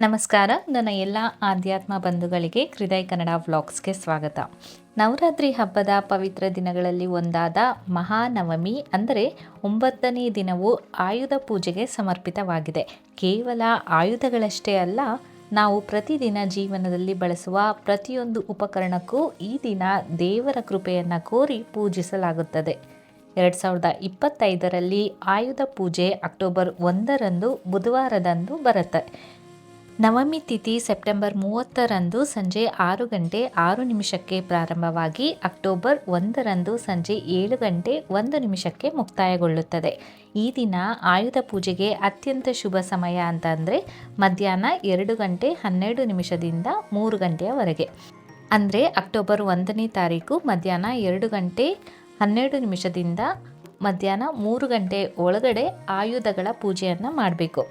ನಮಸ್ಕಾರ. ನನ್ನ ಎಲ್ಲ ಆಧ್ಯಾತ್ಮ ಬಂಧುಗಳಿಗೆ ಹೃದಯ ಕನ್ನಡ ವ್ಲಾಗ್ಸ್ಗೆ ಸ್ವಾಗತ. ನವರಾತ್ರಿ ಹಬ್ಬದ ಪವಿತ್ರ ದಿನಗಳಲ್ಲಿ ಒಂದಾದ ಮಹಾನವಮಿ ಅಂದರೆ ಒಂಬತ್ತನೇ ದಿನವು ಆಯುಧ ಪೂಜೆಗೆ ಸಮರ್ಪಿತವಾಗಿದೆ. ಕೇವಲ ಆಯುಧಗಳಷ್ಟೇ ಅಲ್ಲ, ನಾವು ಪ್ರತಿದಿನ ಜೀವನದಲ್ಲಿ ಬಳಸುವ ಪ್ರತಿಯೊಂದು ಉಪಕರಣಕ್ಕೂ ಈ ದಿನ ದೇವರ ಕೃಪೆಯನ್ನು ಕೋರಿ ಪೂಜಿಸಲಾಗುತ್ತದೆ. ಎರಡು ಸಾವಿರದ ಇಪ್ಪತ್ತೈದರಲ್ಲಿ ಆಯುಧ ಪೂಜೆ ಅಕ್ಟೋಬರ್ ಒಂದರಂದು ಬುಧವಾರದಂದು ಬರುತ್ತೆ. ನವಮಿ ತಿಥಿ ಸೆಪ್ಟೆಂಬರ್ ಮೂವತ್ತರಂದು ಸಂಜೆ ಆರು ಗಂಟೆ ಆರು ನಿಮಿಷಕ್ಕೆ ಪ್ರಾರಂಭವಾಗಿ ಅಕ್ಟೋಬರ್ ಒಂದರಂದು ಸಂಜೆ ಏಳು ಗಂಟೆ ಒಂದು ನಿಮಿಷಕ್ಕೆ ಮುಕ್ತಾಯಗೊಳ್ಳುತ್ತದೆ. ಈ ದಿನ ಆಯುಧ ಪೂಜೆಗೆ ಅತ್ಯಂತ ಶುಭ ಸಮಯ ಅಂತ ಅಂದರೆ ಮಧ್ಯಾಹ್ನ ಎರಡು ಗಂಟೆ ಹನ್ನೆರಡು ನಿಮಿಷದಿಂದ ಮೂರು ಗಂಟೆಯವರೆಗೆ. ಅಂದರೆ ಅಕ್ಟೋಬರ್ ಒಂದನೇ ತಾರೀಕು ಮಧ್ಯಾಹ್ನ ಎರಡು ಗಂಟೆ ಹನ್ನೆರಡು ನಿಮಿಷದಿಂದ ಮಧ್ಯಾಹ್ನ ಮೂರು ಗಂಟೆ ಒಳಗಡೆ ಆಯುಧಗಳ ಪೂಜೆಯನ್ನು ಮಾಡಬೇಕು.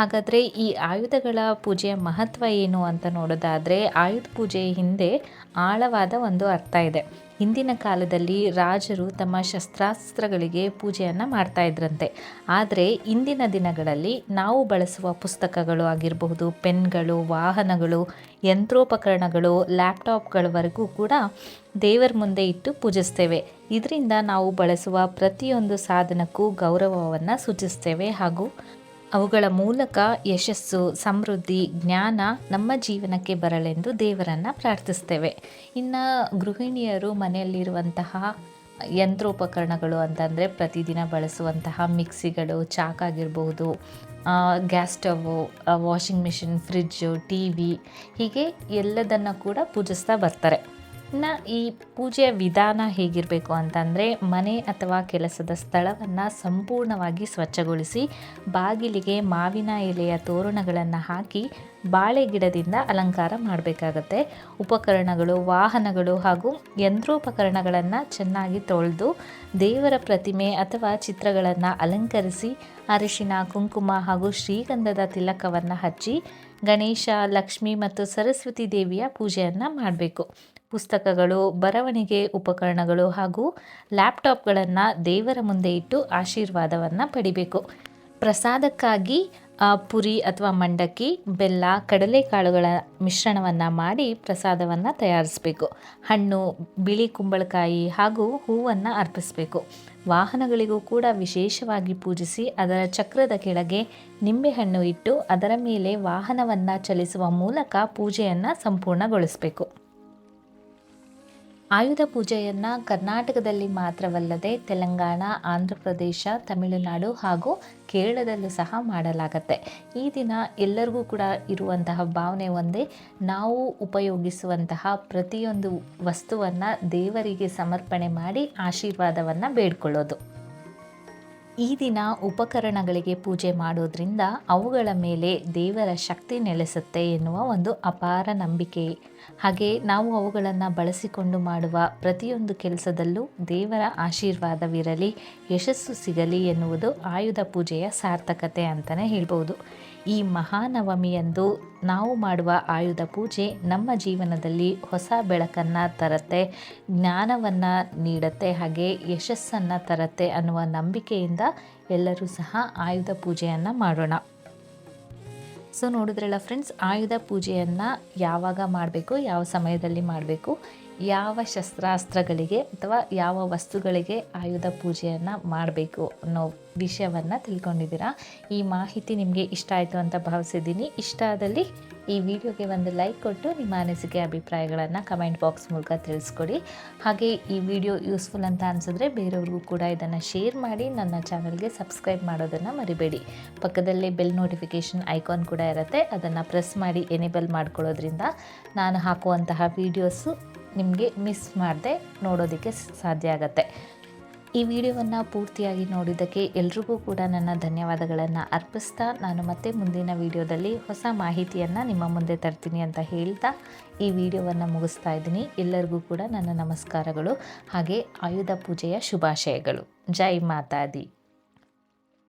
ಹಾಗಾದರೆ ಈ ಆಯುಧಗಳ ಪೂಜೆಯ ಮಹತ್ವ ಏನು ಅಂತ ನೋಡೋದಾದರೆ ಆಯುಧ ಪೂಜೆಯ ಹಿಂದೆ ಆಳವಾದ ಒಂದು ಅರ್ಥ ಇದೆ. ಹಿಂದಿನ ಕಾಲದಲ್ಲಿ ರಾಜರು ತಮ್ಮ ಶಸ್ತ್ರಾಸ್ತ್ರಗಳಿಗೆ ಪೂಜೆಯನ್ನು ಮಾಡ್ತಾ ಇದ್ರಂತೆ. ಆದರೆ ಇಂದಿನ ದಿನಗಳಲ್ಲಿ ನಾವು ಬಳಸುವ ಪುಸ್ತಕಗಳು ಆಗಿರಬಹುದು, ಪೆನ್ಗಳು, ವಾಹನಗಳು, ಯಂತ್ರೋಪಕರಣಗಳು, ಲ್ಯಾಪ್ಟಾಪ್ಗಳವರೆಗೂ ಕೂಡ ದೇವರ ಮುಂದೆ ಇಟ್ಟು ಪೂಜಿಸ್ತೇವೆ. ಇದರಿಂದ ನಾವು ಬಳಸುವ ಪ್ರತಿಯೊಂದು ಸಾಧನಕ್ಕೂ ಗೌರವವನ್ನು ಸೂಚಿಸ್ತೇವೆ ಹಾಗೂ ಅವುಗಳ ಮೂಲಕ ಯಶಸ್ಸು, ಸಮೃದ್ಧಿ, ಜ್ಞಾನ ನಮ್ಮ ಜೀವನಕ್ಕೆ ಬರಲೆಂದು ದೇವರನ್ನು ಪ್ರಾರ್ಥಿಸ್ತೇವೆ. ಇನ್ನು ಗೃಹಿಣಿಯರು ಮನೆಯಲ್ಲಿರುವಂತಹ ಯಂತ್ರೋಪಕರಣಗಳು ಅಂತಂದರೆ ಪ್ರತಿದಿನ ಬಳಸುವಂತಹ ಮಿಕ್ಸಿಗಳು ಚಾಕಾಗಿರ್ಬೋದು gas stove washing machine fridge T V ಹೀಗೆ ಎಲ್ಲದನ್ನು ಕೂಡ ಪೂಜಿಸ್ತಾ ಬರ್ತಾರೆ. ಇನ್ನು ಈ ಪೂಜೆಯ ವಿಧಾನ ಹೇಗಿರಬೇಕು ಅಂತಂದರೆ ಮನೆ ಅಥವಾ ಕೆಲಸದ ಸ್ಥಳವನ್ನು ಸಂಪೂರ್ಣವಾಗಿ ಸ್ವಚ್ಛಗೊಳಿಸಿ ಬಾಗಿಲಿಗೆ ಮಾವಿನ ಎಲೆಯ ತೋರಣಗಳನ್ನು ಹಾಕಿ ಬಾಳೆ ಗಿಡದಿಂದ ಅಲಂಕಾರ ಮಾಡಬೇಕಾಗತ್ತೆ. ಉಪಕರಣಗಳು, ವಾಹನಗಳು ಹಾಗೂ ಯಂತ್ರೋಪಕರಣಗಳನ್ನು ಚೆನ್ನಾಗಿ ತೊಳೆದು ದೇವರ ಪ್ರತಿಮೆ ಅಥವಾ ಚಿತ್ರಗಳನ್ನು ಅಲಂಕರಿಸಿ ಅರಿಶಿನ, ಕುಂಕುಮ ಹಾಗೂ ಶ್ರೀಗಂಧದ ತಿಲಕವನ್ನು ಹಚ್ಚಿ ಗಣೇಶ, ಲಕ್ಷ್ಮಿ ಮತ್ತು ಸರಸ್ವತಿ ದೇವಿಯ ಪೂಜೆಯನ್ನು ಮಾಡಬೇಕು. ಪುಸ್ತಕಗಳು, ಬರವಣಿಗೆ ಉಪಕರಣಗಳು ಹಾಗೂ ಲ್ಯಾಪ್ಟಾಪ್ಗಳನ್ನು ದೇವರ ಮುಂದೆ ಇಟ್ಟು ಆಶೀರ್ವಾದವನ್ನು ಪಡಿಬೇಕು. ಪ್ರಸಾದಕ್ಕಾಗಿ ಪುರಿ ಅಥವಾ ಮಂಡಕ್ಕಿ, ಬೆಲ್ಲ, ಕಡಲೆಕಾಳುಗಳ ಮಿಶ್ರಣವನ್ನು ಮಾಡಿ ಪ್ರಸಾದವನ್ನು ತಯಾರಿಸಬೇಕು. ಹಣ್ಣು, ಬಿಳಿ ಕುಂಬಳಕಾಯಿ ಹಾಗೂ ಹೂವನ್ನು ಅರ್ಪಿಸಬೇಕು. ವಾಹನಗಳಿಗೂ ಕೂಡ ವಿಶೇಷವಾಗಿ ಪೂಜಿಸಿ ಅದರ ಚಕ್ರದ ಕೆಳಗೆ ನಿಂಬೆಹಣ್ಣು ಇಟ್ಟು ಅದರ ಮೇಲೆ ವಾಹನವನ್ನು ಚಲಿಸುವ ಮೂಲಕ ಪೂಜೆಯನ್ನು ಸಂಪೂರ್ಣಗೊಳಿಸಬೇಕು. ಆಯುಧ ಪೂಜೆಯನ್ನು ಕರ್ನಾಟಕದಲ್ಲಿ ಮಾತ್ರವಲ್ಲದೆ ತೆಲಂಗಾಣ ಆಂಧ್ರ ಪ್ರದೇಶ ತಮಿಳುನಾಡು ಹಾಗೂ ಕೇರಳದಲ್ಲೂ ಸಹ ಮಾಡಲಾಗತ್ತೆ. ಈ ದಿನ ಎಲ್ಲರಿಗೂ ಕೂಡ ಇರುವಂತಹ ಭಾವನೆ ಒಂದೇ, ನಾವು ಉಪಯೋಗಿಸುವಂತಹ ಪ್ರತಿಯೊಂದು ವಸ್ತುವನ್ನು ದೇವರಿಗೆ ಸಮರ್ಪಣೆ ಮಾಡಿ ಆಶೀರ್ವಾದವನ್ನು ಬೇಡ್ಕೊಳ್ಳೋದು. ಈ ದಿನ ಉಪಕರಣಗಳಿಗೆ ಪೂಜೆ ಮಾಡೋದ್ರಿಂದ ಅವುಗಳ ಮೇಲೆ ದೇವರ ಶಕ್ತಿ ನೆಲೆಸುತ್ತೆ ಎನ್ನುವ ಒಂದು ಅಪಾರ ನಂಬಿಕೆ. ಹಾಗೆ ನಾವು ಅವುಗಳನ್ನು ಬಳಸಿಕೊಂಡು ಮಾಡುವ ಪ್ರತಿಯೊಂದು ಕೆಲಸದಲ್ಲೂ ದೇವರ ಆಶೀರ್ವಾದವಿರಲಿ, ಯಶಸ್ಸು ಸಿಗಲಿ ಎನ್ನುವುದು ಆಯುಧ ಪೂಜೆಯ ಸಾರ್ಥಕತೆ ಅಂತಲೇ ಹೇಳ್ಬೋದು. ಈ ಮಹಾನವಮಿಯಂದು ನಾವು ಮಾಡುವ ಆಯುಧ ಪೂಜೆ ನಮ್ಮ ಜೀವನದಲ್ಲಿ ಹೊಸ ಬೆಳಕನ್ನು ತರತ್ತೆ, ಜ್ಞಾನವನ್ನು ನೀಡತ್ತೆ, ಹಾಗೆ ಯಶಸ್ಸನ್ನು ತರತ್ತೆ ಅನ್ನುವ ನಂಬಿಕೆಯಿಂದ ಎಲ್ಲರೂ ಸಹ ಆಯುಧ ಪೂಜೆಯನ್ನು ಮಾಡೋಣ. ಸೊ ನೋಡಿದ್ರಲ್ಲ ಫ್ರೆಂಡ್ಸ್ ಆಯುಧ ಪೂಜೆಯನ್ನು ಯಾವಾಗ ಮಾಡಬೇಕು, ಯಾವ ಸಮಯದಲ್ಲಿ ಮಾಡಬೇಕು? ಯಾವ ಶಸ್ತ್ರಾಸ್ತ್ರಗಳಿಗೆ ಅಥವಾ ಯಾವ ವಸ್ತುಗಳಿಗೆ ಆಯುಧ ಪೂಜೆಯನ್ನು ಮಾಡಬೇಕು ಅನ್ನೋ ವಿಷಯವನ್ನು ತಿಳ್ಕೊಂಡಿದ್ದೀರಾ? ಈ ಮಾಹಿತಿ ನಿಮಗೆ ಇಷ್ಟ ಆಯಿತು ಅಂತ ಭಾವಿಸಿದ್ದೀನಿ. ಇಷ್ಟ ಆದಲ್ಲಿ ಈ ವಿಡಿಯೋಗೆ ಒಂದು ಲೈಕ್ ಕೊಟ್ಟು ನಿಮ್ಮ ಅನಿಸಿಕೆ ಅಭಿಪ್ರಾಯಗಳನ್ನು ಕಮೆಂಟ್ ಬಾಕ್ಸ್ ಮೂಲಕ ತಿಳಿಸ್ಕೊಡಿ. ಹಾಗೆ ಈ ವಿಡಿಯೋ ಯೂಸ್ಫುಲ್ ಅಂತ ಅನಿಸಿದ್ರೆ ಬೇರೆಯವ್ರಿಗೂ ಕೂಡ ಇದನ್ನು ಶೇರ್ ಮಾಡಿ, ನನ್ನ ಚಾನಲ್ಗೆ ಸಬ್ಸ್ಕ್ರೈಬ್ ಮಾಡೋದನ್ನು ಮರಿಬೇಡಿ. ಪಕ್ಕದಲ್ಲೇ ಬೆಲ್ ನೋಟಿಫಿಕೇಷನ್ ಐಕಾನ್ ಕೂಡ ಇರುತ್ತೆ. ಅದನ್ನು ಪ್ರೆಸ್ ಮಾಡಿ ಎನೇಬಲ್ ಮಾಡ್ಕೊಳ್ಳೋದ್ರಿಂದ ನಾನು ಹಾಕುವಂತಹ ವೀಡಿಯೋಸು ನಿಮಗೆ ಮಿಸ್ ಮಾಡದೆ ನೋಡೋದಕ್ಕೆ ಸಾಧ್ಯ ಆಗುತ್ತೆ. ಈ ವಿಡಿಯೋವನ್ನು ಪೂರ್ತಿಯಾಗಿ ನೋಡಿದ್ದಕ್ಕೆ ಎಲ್ರಿಗೂ ಕೂಡ ನನ್ನ ಧನ್ಯವಾದಗಳನ್ನು ಅರ್ಪಿಸ್ತಾ ನಾನು ಮತ್ತೆ ಮುಂದಿನ ವಿಡಿಯೋದಲ್ಲಿ ಹೊಸ ಮಾಹಿತಿಯನ್ನು ನಿಮ್ಮ ಮುಂದೆ ತರ್ತೀನಿ ಅಂತ ಹೇಳ್ತಾ ಈ ವಿಡಿಯೋವನ್ನು ಮುಗಿಸ್ತಾ ಇದ್ದೀನಿ. ಎಲ್ಲರಿಗೂ ಕೂಡ ನನ್ನ ನಮಸ್ಕಾರಗಳು. ಹಾಗೆ ಆಯುಧ ಪೂಜೆಯ ಶುಭಾಶಯಗಳು. ಜೈ ಮಾತಾದಿ.